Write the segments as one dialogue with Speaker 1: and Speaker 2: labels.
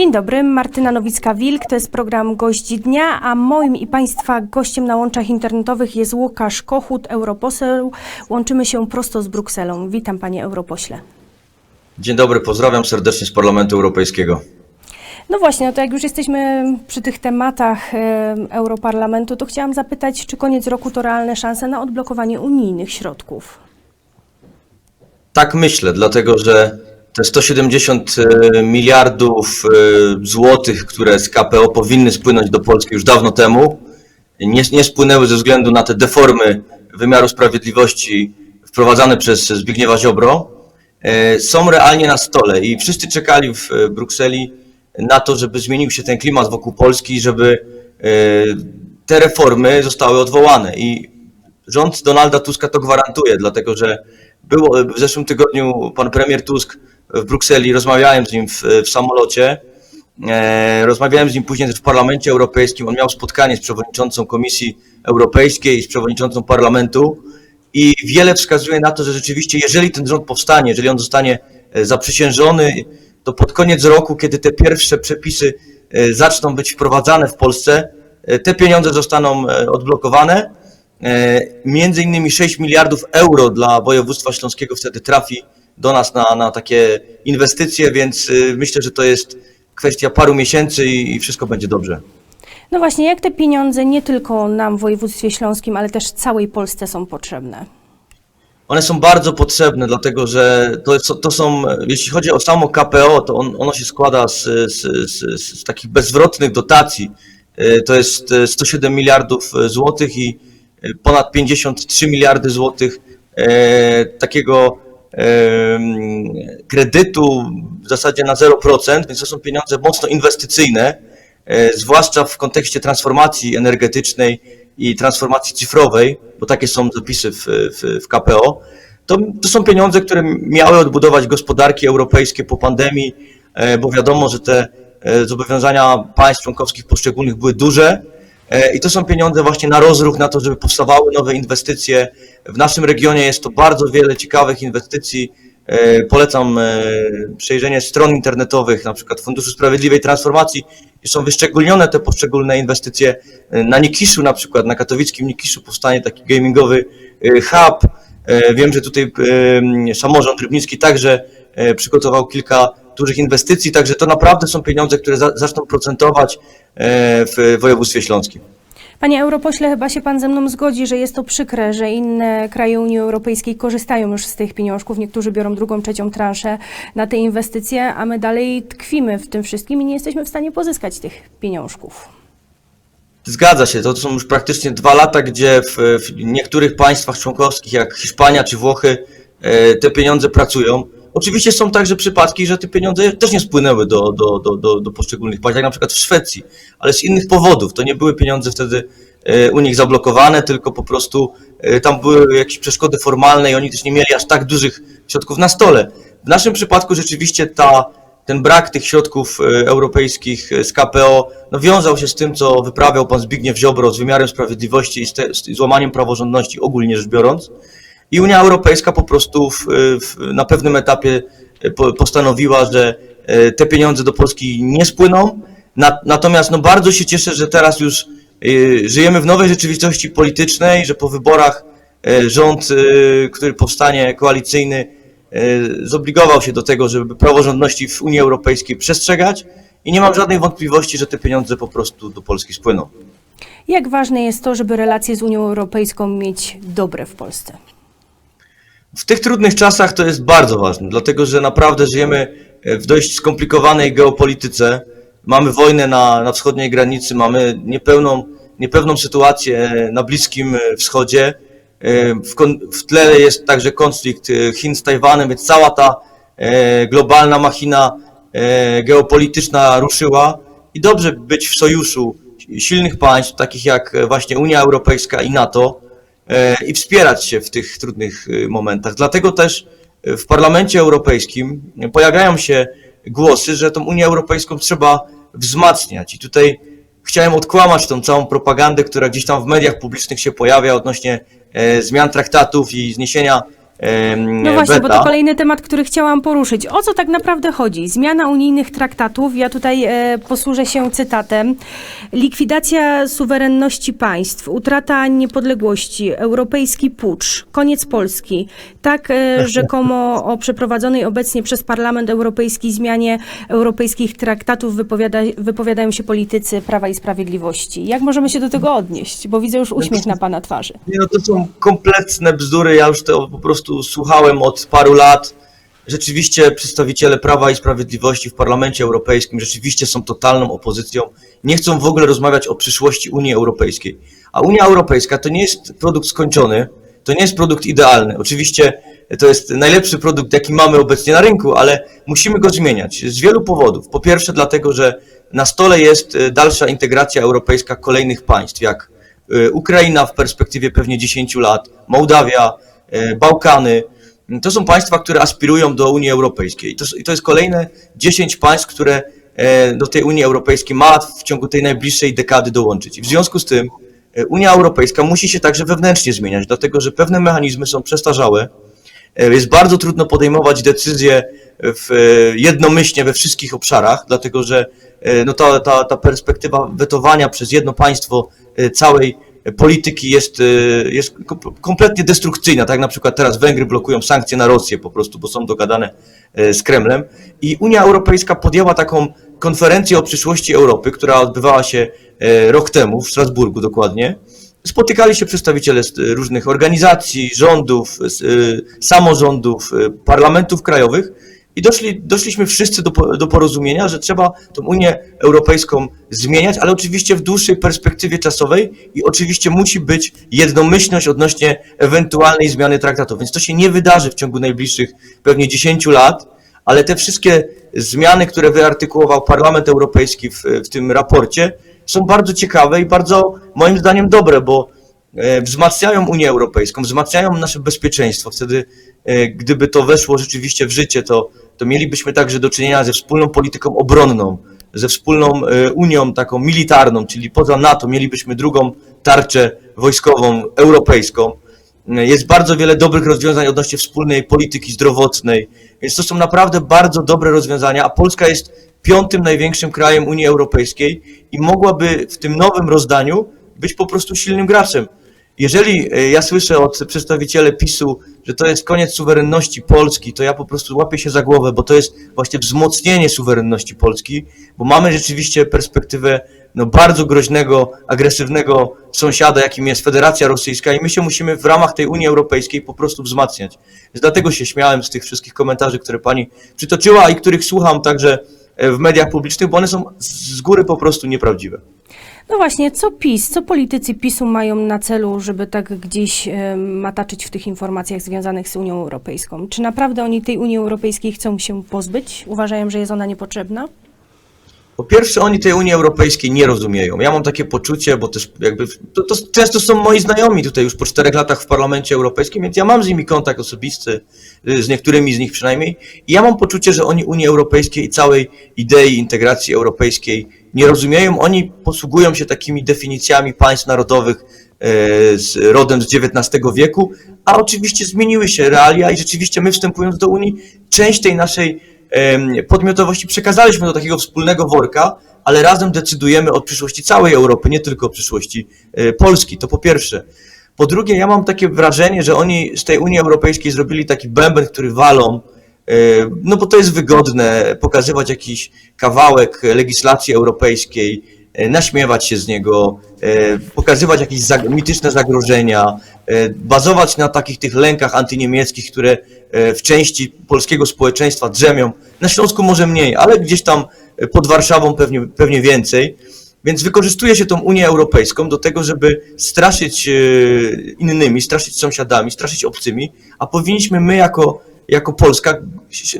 Speaker 1: Dzień dobry, Martyna Nowicka-Wilk, to jest program Gość Dnia, a moim i Państwa gościem na łączach internetowych jest Łukasz Kochut, europoseł. Łączymy się prosto z Brukselą. Witam Panie Europośle.
Speaker 2: Dzień dobry, pozdrawiam serdecznie z Parlamentu Europejskiego.
Speaker 1: No właśnie, no to jak już jesteśmy przy tych tematach Europarlamentu, to chciałam zapytać, czy koniec roku to realne szanse na odblokowanie unijnych środków?
Speaker 2: Tak myślę, dlatego że te 170 e, miliardów e, złotych, które z KPO powinny spłynąć do Polski już dawno temu, nie, nie spłynęły ze względu na te deformy wymiaru sprawiedliwości wprowadzane przez Zbigniewa Ziobro, e, są realnie na stole i wszyscy czekali w Brukseli na to, żeby zmienił się ten klimat wokół Polski, żeby te reformy zostały odwołane. I rząd Donalda Tuska to gwarantuje, dlatego że było w zeszłym tygodniu pan premier Tusk w Brukseli, rozmawiałem z nim w, w samolocie, e, rozmawiałem z nim później w Parlamencie Europejskim, on miał spotkanie z przewodniczącą Komisji Europejskiej i z przewodniczącą Parlamentu i wiele wskazuje na to, że rzeczywiście jeżeli ten rząd powstanie, jeżeli on zostanie e, zaprzysiężony, to pod koniec roku, kiedy te pierwsze przepisy e, zaczną być wprowadzane w Polsce, te pieniądze zostaną odblokowane. Między innymi 6 miliardów euro dla województwa śląskiego wtedy trafi do nas na, na takie inwestycje, więc e, myślę, że to jest kwestia paru miesięcy i, i wszystko będzie dobrze.
Speaker 1: No właśnie, jak te pieniądze nie tylko nam w województwie śląskim, ale też całej Polsce są potrzebne?
Speaker 2: One są bardzo potrzebne, dlatego że to, jest, to są, jeśli chodzi o samo KPO, to on, ono się składa z, z, z, z takich bezzwrotnych dotacji. E, To jest e, 107 miliardów e, złotych i ponad 53 miliardy złotych takiego kredytu w zasadzie na 0%, więc to są pieniądze mocno inwestycyjne, e, zwłaszcza w kontekście transformacji energetycznej i transformacji cyfrowej, bo takie są zapisy w, w, w KPO, to, to są pieniądze, które miały odbudować gospodarki europejskie po pandemii, e, bo wiadomo, że te e, zobowiązania państw członkowskich poszczególnych były duże i to są pieniądze właśnie na rozruch, na to, żeby powstawały nowe inwestycje. W naszym regionie jest to bardzo wiele ciekawych inwestycji. E, Polecam e, przejrzenie stron internetowych, na przykład Funduszu Sprawiedliwej Transformacji, gdzie są wyszczególnione te poszczególne inwestycje. E, Na Nikiszu na przykład, na katowickim Nikiszu powstanie taki gamingowy e, hub. E, Wiem, że tutaj e, samorząd rybnicki także e, przygotował kilka dużych inwestycji, także to naprawdę są pieniądze, które za- zaczną procentować e, w województwie śląskim.
Speaker 1: Panie europośle, chyba się Pan ze mną zgodzi, że jest to przykre, że inne kraje Unii Europejskiej korzystają już z tych pieniążków. Niektórzy biorą drugą, trzecią transzę na te inwestycje, a my dalej tkwimy w tym wszystkim i nie jesteśmy w stanie pozyskać tych pieniążków.
Speaker 2: Zgadza się, to są już praktycznie dwa lata, gdzie w, w niektórych państwach członkowskich, jak Hiszpania czy Włochy, e, te pieniądze pracują. Oczywiście są także przypadki, że te pieniądze też nie spłynęły do, do, do, do, do poszczególnych państw, jak na przykład w Szwecji, ale z innych powodów. To nie były pieniądze wtedy e, u nich zablokowane, tylko po prostu e, tam były jakieś przeszkody formalne i oni też nie mieli aż tak dużych środków na stole. W naszym przypadku rzeczywiście ta, ten brak tych środków e, europejskich z KPO no, wiązał się z tym, co wyprawiał pan Zbigniew Ziobro z wymiarem sprawiedliwości i z, te, z złamaniem praworządności ogólnie rzecz biorąc. I Unia Europejska po prostu w, w, na pewnym etapie e, po, postanowiła, że e, te pieniądze do Polski nie spłyną. Na, natomiast no, bardzo się cieszę, że teraz już e, żyjemy w nowej rzeczywistości politycznej, że po wyborach rząd, który powstanie koalicyjny, zobligował się do tego, żeby praworządności w Unii Europejskiej przestrzegać i nie mam żadnej wątpliwości, że te pieniądze po prostu do Polski spłyną.
Speaker 1: Jak ważne jest to, żeby relacje z Unią Europejską mieć dobre w Polsce?
Speaker 2: W tych trudnych czasach to jest bardzo ważne, dlatego że naprawdę żyjemy w dość skomplikowanej geopolityce. Mamy wojnę na, na wschodniej granicy, mamy niepełną, niepewną sytuację na Bliskim Wschodzie. W, w tle jest także konflikt Chin z Tajwanem, więc cała ta e, globalna machina e, geopolityczna ruszyła i dobrze być w sojuszu silnych państw, takich jak właśnie Unia Europejska i NATO, e, i wspierać się w tych trudnych e, momentach. Dlatego też e, w Parlamencie Europejskim pojawiają się głosy, że tą Unię Europejską trzeba wzmacniać. I tutaj chciałem odkłamać tą całą propagandę, która gdzieś tam w mediach publicznych się pojawia odnośnie e, zmian traktatów i zniesienia
Speaker 1: No właśnie, bo
Speaker 2: weta.
Speaker 1: to kolejny temat, który chciałam poruszyć. O co tak naprawdę chodzi? Zmiana unijnych traktatów, ja tutaj e, posłużę się cytatem. Likwidacja suwerenności państw, utrata niepodległości, europejski pucz, koniec Polski. Tak e, rzekomo o przeprowadzonej obecnie przez Parlament Europejski zmianie europejskich traktatów wypowiada, wypowiadają się politycy Prawa i Sprawiedliwości. Jak możemy się do tego odnieść? Bo widzę już uśmiech na pana twarzy.
Speaker 2: Nie, no to są kompletne bzdury, ja już to po prostu słuchałem od paru lat. Rzeczywiście przedstawiciele Prawa i Sprawiedliwości w Parlamencie Europejskim rzeczywiście są totalną opozycją. Nie chcą w ogóle rozmawiać o przyszłości Unii Europejskiej. A Unia Europejska to nie jest produkt skończony, to nie jest produkt idealny. Oczywiście to jest najlepszy produkt, jaki mamy obecnie na rynku, ale musimy go zmieniać z wielu powodów. Po pierwsze dlatego, że na stole jest e, dalsza integracja europejska kolejnych państw, jak e, Ukraina w perspektywie pewnie 10 lat, Mołdawia, Bałkany. To są państwa, które aspirują do Unii Europejskiej. I to, jest kolejne 10 państw, które e, do tej Unii Europejskiej ma w ciągu tej najbliższej dekady dołączyć. I w związku z tym e, Unia Europejska musi się także wewnętrznie zmieniać, dlatego że pewne mechanizmy są przestarzałe. E, Jest bardzo trudno podejmować decyzje w, e, jednomyślnie we wszystkich obszarach, dlatego że e, no ta, ta, ta perspektywa wetowania przez jedno państwo e, całej polityki jest, e, jest kom- kompletnie destrukcyjna. Tak na przykład teraz Węgry blokują sankcje na Rosję po prostu, bo są dogadane e, z Kremlem. I Unia Europejska podjęła taką konferencję o przyszłości Europy, która odbywała się e, rok temu w Strasburgu dokładnie. Spotykali się przedstawiciele y, różnych organizacji, rządów, y, samorządów, y, parlamentów krajowych i doszli, doszliśmy wszyscy do, do porozumienia, że trzeba tą Unię Europejską zmieniać, ale oczywiście w dłuższej perspektywie czasowej i oczywiście musi być jednomyślność odnośnie ewentualnej zmiany traktatu. Więc to się nie wydarzy w ciągu najbliższych pewnie 10 lat, ale te wszystkie zmiany, które wyartykułował Parlament Europejski w, w tym raporcie, są bardzo ciekawe i bardzo moim zdaniem dobre, bo wzmacniają Unię Europejską, wzmacniają nasze bezpieczeństwo. Wtedy, e, gdyby to weszło rzeczywiście w życie, to, to mielibyśmy także do czynienia ze wspólną polityką obronną, ze wspólną e, Unią taką militarną, czyli poza NATO mielibyśmy drugą tarczę wojskową europejską. Jest bardzo wiele dobrych rozwiązań odnośnie wspólnej polityki zdrowotnej, więc to są naprawdę bardzo dobre rozwiązania, a Polska jest piątym największym krajem Unii Europejskiej i mogłaby w tym nowym rozdaniu być po prostu silnym graczem. Jeżeli e, ja słyszę od przedstawicieli PiSu, że to jest koniec suwerenności Polski, to ja po prostu łapię się za głowę, bo to jest właśnie wzmocnienie suwerenności Polski, bo mamy rzeczywiście perspektywę no, bardzo groźnego, agresywnego sąsiada, jakim jest Federacja Rosyjska i my się musimy w ramach tej Unii Europejskiej po prostu wzmacniać. Więc dlatego się śmiałem z tych wszystkich komentarzy, które pani przytoczyła i których słucham także e, w mediach publicznych, bo one są z z góry po prostu nieprawdziwe.
Speaker 1: No właśnie, co PiS, co politycy PiSu mają na celu, żeby tak gdzieś mataczyć w tych informacjach związanych z Unią Europejską? Czy naprawdę oni tej Unii Europejskiej chcą się pozbyć? Uważają, że jest ona niepotrzebna?
Speaker 2: Po pierwsze, oni tej Unii Europejskiej nie rozumieją. Ja mam takie poczucie, bo też jakby to, to często są moi znajomi tutaj już po czterech latach w Parlamencie Europejskim, więc ja mam z nimi kontakt osobisty, y, z niektórymi z nich przynajmniej. I ja mam poczucie, że oni Unii Europejskiej i całej idei integracji europejskiej nie rozumieją. Oni posługują się takimi definicjami państw narodowych e, z rodem z XIX wieku, a oczywiście zmieniły się realia i rzeczywiście my wstępując do Unii, część tej naszej podmiotowości przekazaliśmy do takiego wspólnego worka, ale razem decydujemy o przyszłości całej Europy, nie tylko o przyszłości e, Polski. To po pierwsze. Po drugie, ja mam takie wrażenie, że oni z tej Unii Europejskiej zrobili taki bęben, który walą, no bo to jest wygodne pokazywać jakiś kawałek legislacji europejskiej, e, naśmiewać się z niego, e, pokazywać jakieś mityczne zagrożenia, e, bazować na takich tych lękach antyniemieckich, które e, w części polskiego społeczeństwa drzemią. Na Śląsku może mniej, ale gdzieś tam e, pod Warszawą pewnie, pewnie więcej. Więc wykorzystuje się tą Unię Europejską do tego, żeby straszyć e, innymi, straszyć sąsiadami, straszyć obcymi, a powinniśmy my jako, jako Polska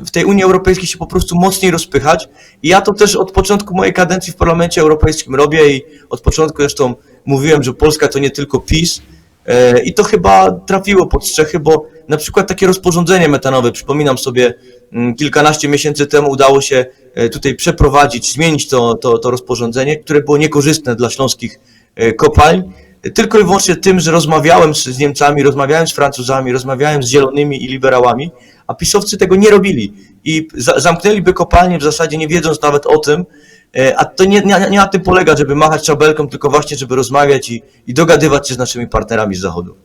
Speaker 2: w tej Unii Europejskiej się po prostu mocniej rozpychać. I ja to też od początku mojej kadencji w Parlamencie Europejskim robię i od początku zresztą mówiłem, że Polska to nie tylko PiS. E, I to chyba trafiło pod strzechy, bo na przykład takie rozporządzenie metanowe, przypominam sobie, mm, kilkanaście miesięcy temu udało się e, tutaj przeprowadzić, zmienić to, to, to rozporządzenie, które było niekorzystne dla śląskich e, kopalń. Tylko i wyłącznie tym, że rozmawiałem z, Niemcami, rozmawiałem z Francuzami, rozmawiałem z zielonymi i liberałami, a pisowcy tego nie robili i za, zamknęliby kopalnię w zasadzie nie wiedząc nawet o tym, e, a to nie, nie, nie na tym polega, żeby machać szabelką, tylko właśnie, żeby rozmawiać i, i dogadywać się z naszymi partnerami z Zachodu.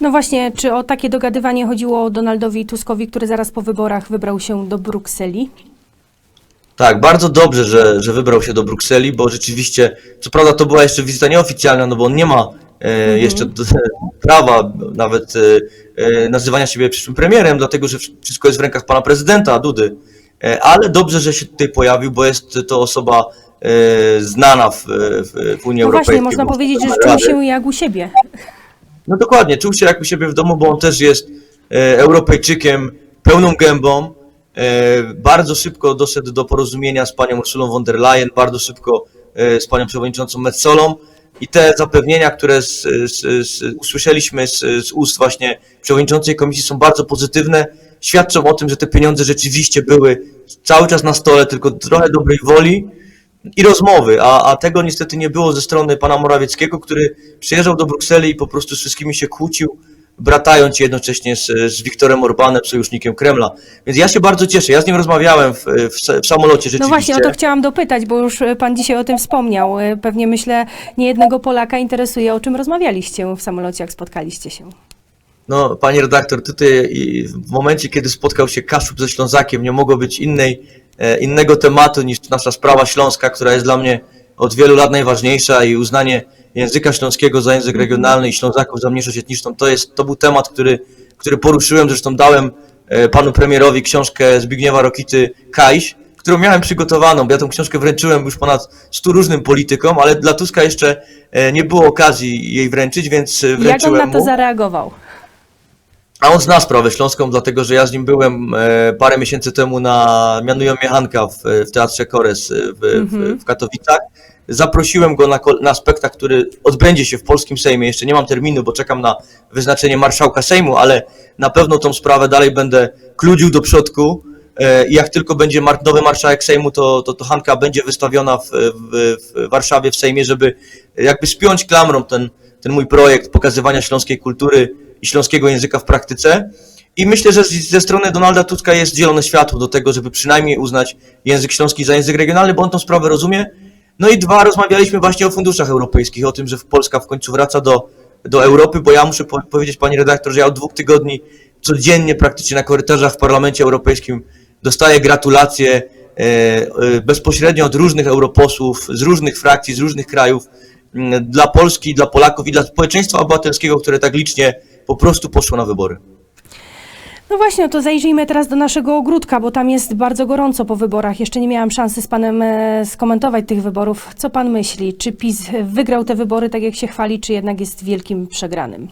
Speaker 1: No właśnie, czy o takie dogadywanie chodziło Donaldowi Tuskowi, który zaraz po wyborach wybrał się do Brukseli?
Speaker 2: Tak, bardzo dobrze, że, że wybrał się do Brukseli, bo rzeczywiście, co prawda to była jeszcze wizyta nieoficjalna, no bo on nie ma e, jeszcze d- prawa nawet e, e, nazywania siebie przyszłym premierem, dlatego że wszystko jest w rękach pana prezydenta Dudy. Ale dobrze, że się tutaj pojawił, bo jest to osoba znana w, w, Unii
Speaker 1: No
Speaker 2: Europejskiej.
Speaker 1: właśnie, można powiedzieć, że czuł się jak u siebie.
Speaker 2: No dokładnie, czuł się jak u siebie w domu, bo on też jest Europejczykiem pełną gębą. E, bardzo szybko doszedł do porozumienia z panią Ursulą von der Leyen, bardzo szybko e, z panią przewodniczącą Metsolą i te zapewnienia, które z, z, z, usłyszeliśmy z, z ust właśnie przewodniczącej komisji są bardzo pozytywne, świadczą o tym, że te pieniądze rzeczywiście były cały czas na stole, tylko trochę dobrej woli i rozmowy, a, a tego niestety nie było ze strony pana Morawieckiego, który przyjeżdżał do Brukseli i po prostu z wszystkimi się kłócił, bratając się jednocześnie z, z Wiktorem Orbanem, sojusznikiem Kremla. Więc ja się bardzo cieszę. Ja z nim rozmawiałem w, w, w samolocie rzeczywiście.
Speaker 1: No właśnie, o to chciałam dopytać, bo już pan dzisiaj o tym wspomniał. E, Pewnie myślę, nie jednego Polaka interesuje, o czym rozmawialiście w samolocie, jak spotkaliście się.
Speaker 2: No, panie redaktor, tutaj w momencie, kiedy spotkał się Kaszub ze Ślązakiem, nie mogło być innej, e, innego tematu niż nasza sprawa śląska, która jest dla mnie od wielu lat najważniejsza i uznanie języka śląskiego za język regionalny i Ślązaków za mniejszość etniczną. To, jest, to był temat, który, który poruszyłem, zresztą dałem e, panu premierowi książkę Zbigniewa Rokity Kajś, którą miałem przygotowaną, ja tą książkę wręczyłem już ponad 100 różnym politykom, ale dla Tuska jeszcze e, nie było okazji jej wręczyć, więc e,
Speaker 1: Jak on
Speaker 2: wręczyłem
Speaker 1: na to zareagował?
Speaker 2: A on zna sprawę śląską, dlatego że ja z nim byłem e, parę miesięcy temu na Mianują Miechanka w, w Teatrze Kores w, w, w Katowicach. Zaprosiłem go na, na spektakl, który odbędzie się w polskim Sejmie. Jeszcze nie mam terminu, bo czekam na wyznaczenie marszałka Sejmu, ale na pewno tą sprawę dalej będę kludził do przodku. E, I jak tylko będzie nowy marszałek Sejmu, to, to, to Hanka będzie wystawiona w, w, w Warszawie, w Sejmie, żeby jakby spiąć klamrą ten, ten mój projekt pokazywania śląskiej kultury i śląskiego języka w praktyce. I myślę, że ze strony Donalda Tuska jest zielone światło do tego, żeby przynajmniej uznać język śląski za język regionalny, bo on tą sprawę rozumie. No i dwa, rozmawialiśmy właśnie o funduszach europejskich, o tym, że Polska w końcu wraca do, do Europy, bo ja muszę po powiedzieć, pani redaktor, że ja od dwóch tygodni codziennie praktycznie na korytarzach w Parlamencie Europejskim dostaję gratulacje e, e, bezpośrednio od różnych europosłów, z różnych frakcji, z różnych krajów, dla Polski, dla Polaków i dla społeczeństwa obywatelskiego, które tak licznie po prostu poszło na wybory.
Speaker 1: No właśnie, no to zajrzyjmy teraz do naszego ogródka, bo tam jest bardzo gorąco po wyborach. Jeszcze nie miałam szansy z panem e, skomentować tych wyborów. Co pan myśli? Czy PiS wygrał te wybory tak jak się chwali, czy jednak jest wielkim przegranym?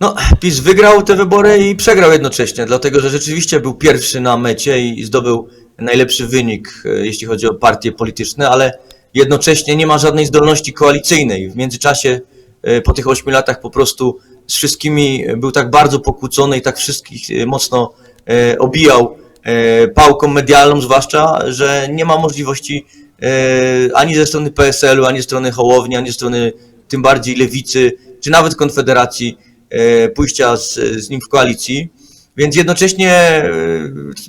Speaker 2: No, PiS wygrał te wybory i przegrał jednocześnie, dlatego że rzeczywiście był pierwszy na mecie i zdobył najlepszy wynik, e, jeśli chodzi o partie polityczne, ale jednocześnie nie ma żadnej zdolności koalicyjnej. W międzyczasie, e, po tych ośmiu latach, po prostu z wszystkimi był tak bardzo pokłócony i tak wszystkich e, mocno e, obijał e, pałką medialną, zwłaszcza, że nie ma możliwości e, ani ze strony PSL-u, ani ze strony Hołowni, ani ze strony tym bardziej Lewicy, czy nawet Konfederacji e, pójścia z, z nim w koalicji. Więc jednocześnie, e,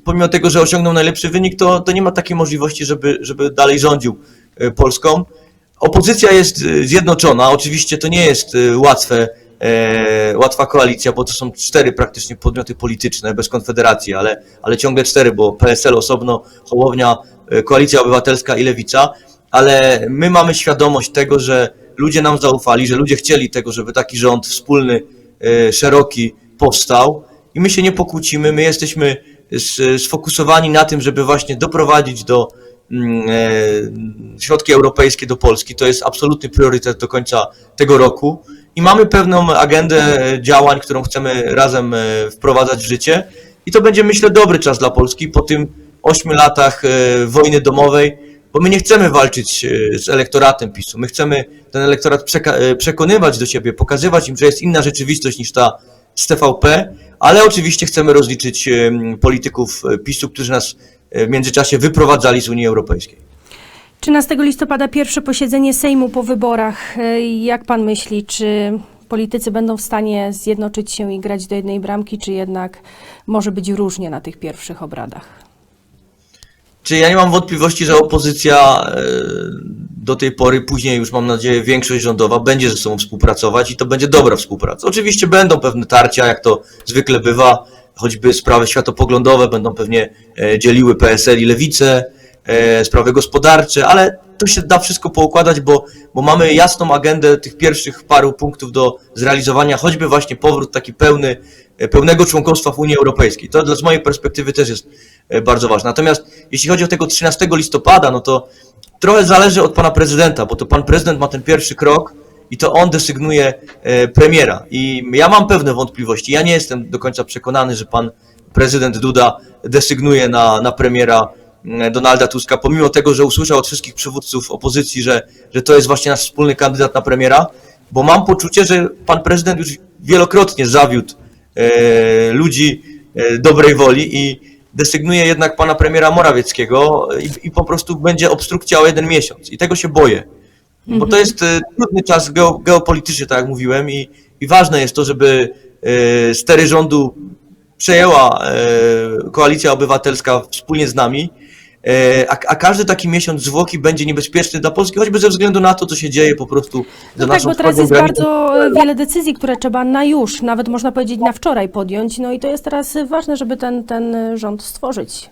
Speaker 2: pomimo tego, że osiągnął najlepszy wynik, to, to nie ma takiej możliwości, żeby, żeby dalej rządził e, Polską. Opozycja jest e, zjednoczona. Oczywiście to nie jest e, łatwe, e, łatwa koalicja, bo to są cztery praktycznie podmioty polityczne bez konfederacji, ale, ale ciągle cztery, bo PSL osobno, Hołownia, e, Koalicja Obywatelska i Lewica. Ale my mamy świadomość tego, że ludzie nam zaufali, że ludzie chcieli tego, żeby taki rząd wspólny, e, szeroki powstał i my się nie pokłócimy, my jesteśmy s- sfokusowani na tym, żeby właśnie doprowadzić do e, środki europejskie do Polski. To jest absolutny priorytet do końca tego roku i mamy pewną agendę działań, którą chcemy razem e, wprowadzać w życie i to będzie myślę dobry czas dla Polski po tym ośmiu latach e, wojny domowej, bo my nie chcemy walczyć e, z elektoratem PiSu. My chcemy ten elektorat e, przekonywać do siebie, pokazywać im, że jest inna rzeczywistość niż ta z TVP, ale oczywiście chcemy rozliczyć polityków e, PiSu, którzy nas e, w międzyczasie wyprowadzali z Unii Europejskiej.
Speaker 1: 13 listopada pierwsze posiedzenie Sejmu po wyborach. E, Jak pan myśli, czy politycy będą w stanie zjednoczyć się i grać do jednej bramki, czy jednak może być różnie na tych pierwszych obradach?
Speaker 2: Czy ja nie mam wątpliwości, że opozycja e, do tej pory, później już mam nadzieję większość rządowa będzie ze sobą współpracować i to będzie dobra współpraca. Oczywiście będą pewne tarcia, jak to zwykle bywa, choćby sprawy światopoglądowe będą pewnie e, dzieliły PSL i Lewicę, e, sprawy gospodarcze, ale to się da wszystko poukładać, bo, bo mamy jasną agendę tych pierwszych paru punktów do zrealizowania, choćby właśnie powrót taki pełny, e, pełnego członkostwa w Unii Europejskiej. To dla- z mojej perspektywy też jest bardzo ważne. Natomiast jeśli chodzi o tego 13 listopada, no to trochę zależy od pana prezydenta, bo to pan prezydent ma ten pierwszy krok i to on desygnuje e, premiera. I ja mam pewne wątpliwości. Ja nie jestem do końca przekonany, że pan prezydent Duda desygnuje na, na premiera mm, Donalda Tuska, pomimo tego, że usłyszał od wszystkich przywódców opozycji, że, że to jest właśnie nasz wspólny kandydat na premiera, bo mam poczucie, że pan prezydent już wielokrotnie zawiódł e, ludzi e, dobrej woli i desygnuje jednak pana premiera Morawieckiego i, i po prostu będzie obstrukcja o jeden miesiąc. I tego się boję. Bo to jest e, trudny czas geo, geopolityczny, tak jak mówiłem, i, i ważne jest to, żeby e, stery rządu przejęła e, koalicja obywatelska wspólnie z nami, a, a każdy taki miesiąc zwłoki będzie niebezpieczny dla Polski, choćby ze względu na to, co się dzieje po prostu za
Speaker 1: No tak,
Speaker 2: naszą
Speaker 1: bo teraz jest
Speaker 2: granicą.
Speaker 1: bardzo wiele decyzji, które trzeba na już, nawet można powiedzieć na wczoraj podjąć. No i to jest teraz ważne, żeby ten, ten rząd stworzyć.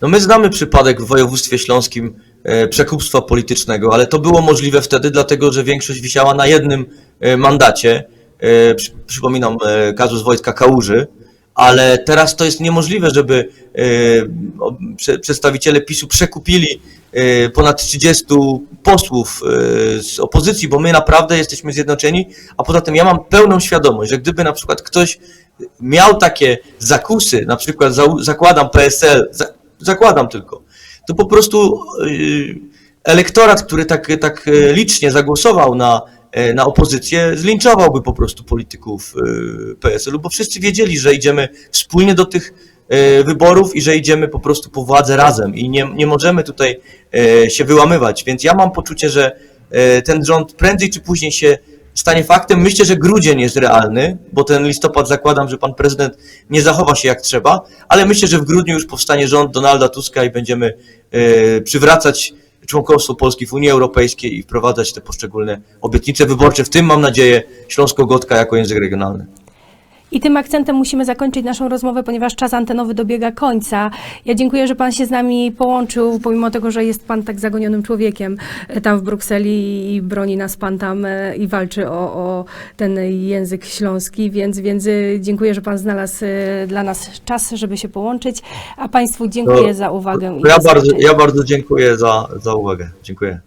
Speaker 2: No my znamy przypadek w województwie śląskim przekupstwa politycznego, ale to było możliwe wtedy, dlatego że większość wisiała na jednym e, mandacie. E, przy, przypominam e, kazus Wojtka Kałuży, ale teraz to jest niemożliwe, żeby e, przedstawiciele PiSu przekupili e, ponad 30 posłów e, z opozycji, bo my naprawdę jesteśmy zjednoczeni, a poza tym ja mam pełną świadomość, że gdyby na przykład ktoś miał takie zakusy, na przykład zakładam PSL, za, zakładam tylko, to po prostu yy, elektorat, który tak, tak yy, licznie zagłosował na, yy, na opozycję, zlinczowałby po prostu polityków PSL-u, bo wszyscy wiedzieli, że idziemy wspólnie do tych wyborów i że idziemy po prostu po władzę razem i nie, nie możemy tutaj się wyłamywać, więc ja mam poczucie, że ten rząd prędzej czy później się stanie faktem. Myślę, że grudzień jest realny, bo ten listopad zakładam, że pan prezydent nie zachowa się jak trzeba, ale myślę, że w grudniu już powstanie rząd Donalda Tuska i będziemy e, przywracać członkostwo Polski w Unii Europejskiej i wprowadzać te poszczególne obietnice wyborcze, w tym mam nadzieję Śląsko-Gotka jako język regionalny.
Speaker 1: I tym akcentem musimy zakończyć naszą rozmowę, ponieważ czas antenowy dobiega końca. Ja dziękuję, że Pan się z nami połączył, pomimo tego, że jest Pan tak zagonionym człowiekiem e, tam w Brukseli i broni nas Pan tam e, i walczy o, o ten język śląski, więc, więc e, dziękuję, że Pan znalazł dla nas czas, żeby się połączyć, a Państwu dziękuję
Speaker 2: To-
Speaker 1: za uwagę.
Speaker 2: ja, bardzo, ja bardzo dziękuję za, za uwagę. Dziękuję.